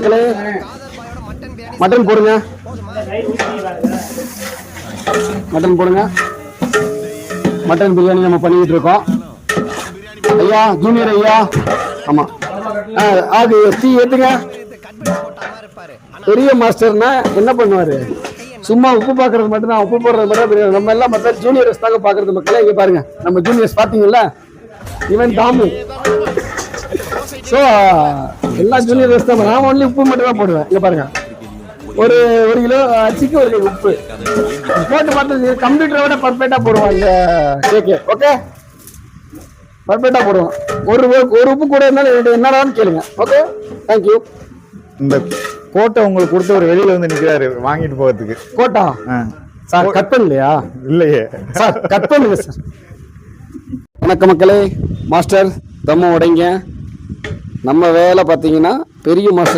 மக்களே மட்டன் போடுங்க. மட்டன் போடுங்க. மட்டன் பிரியாணி நம்ம பண்ணிக்கிட்டு இருக்கோம். ஐயா ஜூனியர் ஐயா. ஆமா. அது டீ ஏத்துங்க பெரிய மாஸ்டர்னா என்ன பண்ணுவாரு? சும்மா உப்பு பார்க்கறது மட்டும் தான் உப்பு போடுறது மட்டும் தான் நம்ம எல்லாம் மற்ற ஜூனியர்ஸ் தாங்க பார்க்கறது மக்களே. இங்க பாருங்க நம்ம ஜூனியர்ஸ் பார்த்தீங்கல்ல? இவன் தாமு. ஸோ எல்லா ஜூனியர்ஸ் தான் நான் ஒன்லி உப்பு மட்டும் தான் போடுவேன். இங்க பாருங்க. ஒரு ஒரு கிலோ அரிசிக்கு ஒரு கிலோ உப்பு. போட்டு பார்த்து கம்ப்யூட்டரை விட பர்ஃபெக்டாக போடுவான் இந்த கேக்கு ஓகே பர்ஃபெக்டாக போடுவோம். ஒரு ஒரு உப்பு கூட இருந்தாலும் என்னோட என்னடான்னு கேளுங்க. ஓகே தேங்க்யூ இந்த கோட்டை உங்களுக்கு கொடுத்து ஒரு வெளியில வந்து நிக்கிறாரு வாங்கிட்டு போகிறதுக்கு கோட்டா? ஆ. சார் கட் பண்ணலையா? இல்லையே. சார் கட் பண்ணுங்க சார் வணக்கம் மக்களே. மாஸ்டர் தம்ம உடைங்க. நம்ம வேலை பார்த்தீங்கன்னா பெரிய மாஸ்டர்